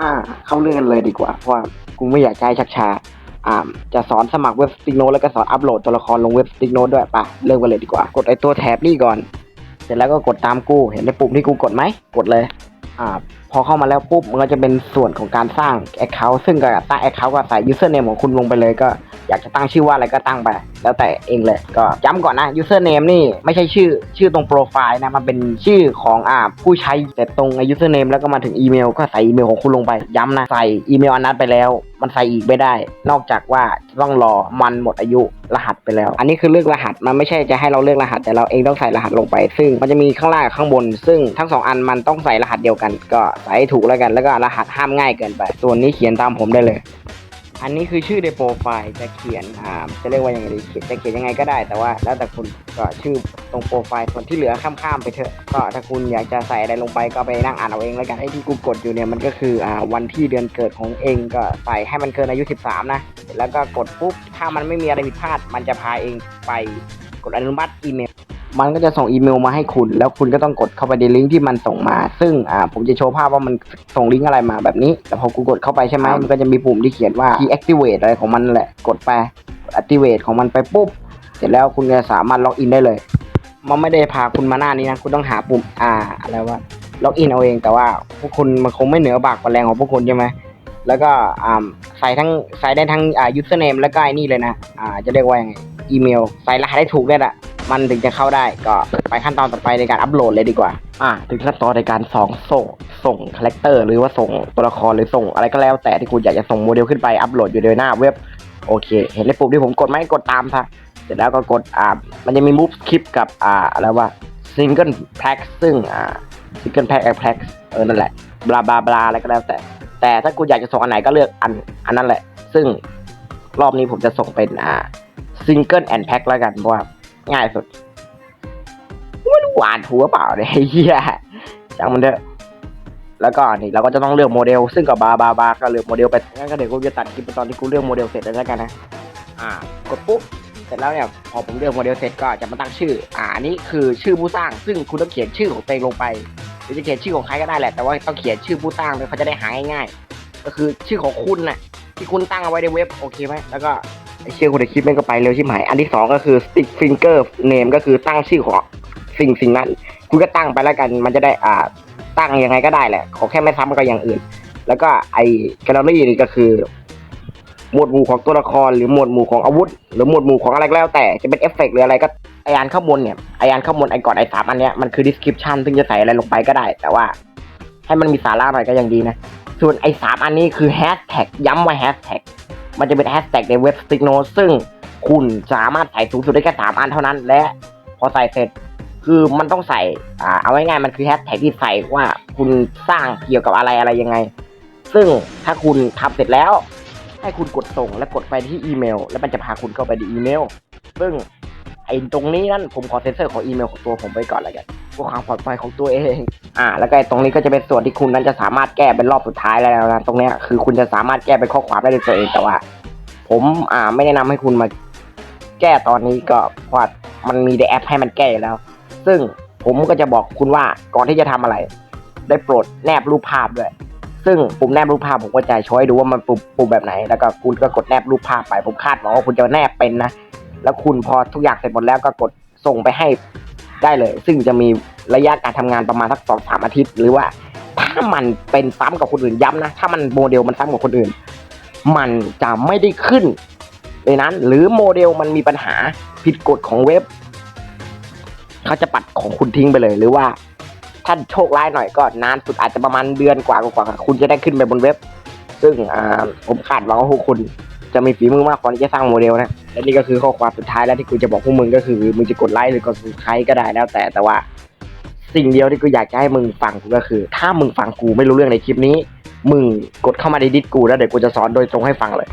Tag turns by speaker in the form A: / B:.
A: อ่า เข้าเรื่องกันเลยดีกว่า เพราะว่ากูไม่อยากใช้ชักช้าอ่าจะสอนสมัครเว็บสติ๊กโนแล้วก็สอนอัปโหลดตัวละครลงเว็บสติ๊กโนด้วยป่ะเริ่มกันเลยดีกว่า กดไอตัวแท็บนี่ก่อน เสร็จแล้วก็กดตามกูเห็นในปุ่มที่กูกดไหมกดเลย อ่า พอเข้ามาแล้วปุ๊บมันก็จะเป็นส่วนของการสร้าง Account ซึ่งก็ตั้ง Account ก็ใส่ Username ของคุณลงไปเลยก็ อยากจะตั้งชื่อว่าอะไรก็ตั้งไป แล้วแต่เองเลย ก็ย้ำก่อนนะ username นี่ไม่ใช่ชื่อชื่อตรงโปรไฟล์นะ มันเป็นชื่อของอ่าผู้ใช้แต่ตรงไอ้ username แล้วก็มาถึงอีเมล ก็ใส่อีเมลของคุณลงไป ย้ำนะ ใส่อีเมลอันนั้นไปแล้ว มันใส่อีกไม่ได้ นอกจากว่าต้องรอมันหมดอายุรหัสไปแล้ว อันนี้คือเลือกรหัส มันไม่ใช่จะให้เราเลือกรหัส แต่เราเองต้องใส่รหัสลงไป ซึ่งมันจะมีข้างล่างกับข้างบน ซึ่งทั้งสองอันมันต้องใส่รหัสเดียวกัน ก็ใส่ถูกแล้วกัน แล้วก็รหัสห้ามง่ายเกินไป ส่วนนี้เขียนตามผมได้เลย อันนี้คือชื่อในโปรไฟล์จะเขียนอ่าจะเรียกว่ายังไงดีเขียนจะเขียนยังไงก็ได้แต่ว่า แล้วแต่คุณก็ชื่อตรงโปรไฟล์ส่วนที่เหลือข้ามๆไปเถอะก็ถ้าคุณอยากจะใส่อะไรลงไปก็ไปนั่งอ่านเอาเองแล้วกันไอ้ที่กูกดอยู่เนี่ยมันก็คืออ่าวันที่เดือนเกิดของเองก็ใส่ให้มันเกินอายุ 13 นะ แล้วก็กดปุ๊บถ้ามันไม่มีอะไรผิดพลาด มันจะพาเองไปกดอนุมัติอีเมล มันก็จะส่งอีเมลมาให้คุณ แล้วคุณก็ต้องกดเข้าไปในลิงก์ที่มันส่งมา ซึ่งอ่าผมจะโชว์ภาพว่ามันส่งลิงก์อะไรมาแบบนี้ แต่พอกูกดเข้าไปใช่ไหมมันก็จะมีปุ่มที่เขียนว่า key activate อะไรของมันนั่นแหละ กดไปกด activate ของมันไปปุ๊บ เสร็จแล้วคุณจะสามารถล็อกอินได้เลย มันไม่ได้พาคุณมาหน้านี้นะ คุณต้องหาปุ่มอ่าอะไรว่าล็อกอินเอาเอง แต่ว่าพวกคุณมันคงไม่เหนือบากกว่าแรงของพวกคุณใช่ไหมแล้วก็อ่าใส่ทั้งใส่ได้ทั้งอ่า username แล้วก็ไอ้นี่เลยนะ อ่า จะเรียกว่ายังไง อีเมล ใส่รหัสได้ถูกด้วยละ มันถึงจะเข้าได้ก็ไปขั้นตอนต่อไปในการอัปโหลดเลยดีกว่า อ่า ถึงขั้นตอนในการส่งส่งส่งคาแรคเตอร์หรือว่าส่งตัวละครหรือส่งอะไรก็แล้วแต่ที่คุณอยากจะส่งโมเดลขึ้นไปอัปโหลดอยู่ในหน้าเว็บโอเค เห็นในปุ่มที่ผมกดไหมกดตามซะเสร็จแล้วก็กดอ่ามันจะมี move คลิปกับอ่าอะไรว่า single pack ซึ่งอ่า single pack pack เออนั่นแหละบลาบลาบลาอะไรก็แล้วแต่ แต่ถ้าคุณอยากจะส่งอันไหนก็เลือกอันอันนั้นแหละ ซึ่งรอบนี้ผมจะส่งเป็นอ่า single and pack แล้วกันเพราะว่า ง่ายสุดไม่รู้หวานถูกหรือเปล่าเนี่ยเหี้ยจังมันเถอะแล้วก็นี่เราก็จะต้องเลือกโมเดล ซึ่งกับบาบาบาก็เลือกโมเดลไปงั้นก็เดี๋ยวกูจะตัดคลิปตอนที่กูเลือกโมเดลเสร็จแล้วกันนะอ่ากดปุ๊บเสร็จแล้วเนี่ยพอผมเลือกโมเดลเสร็จก็จะมาตั้งชื่อ อ่านนี้คือชื่อผู้สร้าง ซึ่งคุณต้องเขียนชื่อของตัวเองลงไปหรือจะเขียนชื่อของใครก็ได้แหละแต่ว่าต้องเขียนชื่อผู้สร้างเลยเขาจะได้หาง่ายๆก็คือชื่อของคุณน่ะที่คุณตั้งเอาไว้ในเว็บโอเคไหมแล้วก็ ไอเชื่อคุณในคลิปแม่งก็ไปเร็วชิบหาย อันที่สองก็คือ stick finger name ก็คือตั้งชื่อของสิ่งสิ่งนั้น คุณก็ตั้งไปแล้วกัน มันจะได้อ่าตั้งยังไงก็ได้แหละ ขอแค่ไม่ซ้ำกับอย่างอื่น แล้วก็ไอแกลเลอรี่นี่ก็คือ หมวดหมู่ของตัวละครหรือหมวดหมู่ของอาวุธ หรือหมวดหมู่ของอะไรก็แล้ว แต่จะเป็นเอฟเฟกต์หรืออะไรก็ไออันข้างบนเนี่ยไออันข้างบนไอก่อนไอสามอันเนี้ยมันคือ description ซึ่งจะใส่อะไรลงไปก็ได้ แต่ว่าให้มันมีสาระหน่อยก็ยังดีนะ ส่วนไอสามอันนี้คือแฮชแท็กย้ำว่าแฮชแท็ก มันจะเป็นแฮชแท็กในเว็บสติกโนซึ่งคุณสามารถใส่สูงสุดได้แค่สามอันเท่านั้น และพอใส่เสร็จคือมันต้องใส่อ่าเอาง่ายๆมันคือแฮชแท็กที่ใส่ว่าคุณสร้างเกี่ยวกับอะไรอะไรยังไง ซึ่งถ้าคุณทำเสร็จแล้ว ให้คุณกดส่งและกดไปที่อีเมล แล้วมันจะพาคุณเข้าไปในอีเมล ซึ่ง ตรงนี้นั่นผมขอเซ็นเซอร์ของอีเมลของตัวผมไปก่อนล้วกันเพื่อความปลอดภัยของตัวเอง อ่า แล้วก็ไอ้ตรงนี้ก็จะเป็นส่วนที่คุณนั้นจะสามารถแก้เป็นรอบสุดท้ายแล้วนะตรงเนี้ยคือคุณจะสามารถแก้เป็นข้อความได้ด้วยตัวเองแต่ว่า ผมอ่าไม่แนะนำให้คุณมาแก้ตอนนี้ก็เพราะมันมีในแอปให้มันแก้แล้ว ซึ่งผมก็จะบอกคุณว่าก่อนที่จะทำอะไร ได้โปรดแนบรูปภาพด้วยซึ่งปุ่มแนบรูปภาพผมก็จะช่วยดูว่ามันปุ่มปุ่มแบบไหน แล้วก็คุณก็กดแนบรูปภาพไป ผมคาดหวังว่าคุณจะแนบเป็นนะ แล้วคุณพอทุกอย่างเสร็จหมดแล้วก็กดส่งไปให้ได้เลย ซึ่งจะมีระยะการทำงานประมาณสักสองสามอาทิตย์ หรือว่าถ้ามันเป็นซ้ำกับคนอื่นย้ำนะ ถ้ามันโมเดลมันซ้ำกับคนอื่น มันจะไม่ได้ขึ้นในนั้น หรือโมเดลมันมีปัญหาผิดกฎของเว็บ เขาจะปัดของคุณทิ้งไปเลย หรือว่าถ้าโชคร้ายหน่อยก็นานสุดอาจจะประมาณเดือนกว่ากว่าคุณจะได้ขึ้นไปบนเว็บ ซึ่งผมคาดหวังว่าพวกคุณจะมีฝีมือมากพอที่จะสร้างโมเดลนะ และนี่ก็คือข้อความสุดท้ายแล้วที่กูจะบอกพวกมึงก็คือมึงจะกดไลค์หรือกดซับสไครต์ก็ได้แล้วแต่แต่ว่า สิ่งเดียวที่กูอยากจะให้มึงฟังกูก็คือ ถ้ามึงฟังกูไม่รู้เรื่องในคลิปนี้ มึงกดเข้ามาในดิสกูแล้วเดี๋ยวกูจะสอนโดยตรงให้ฟังเลย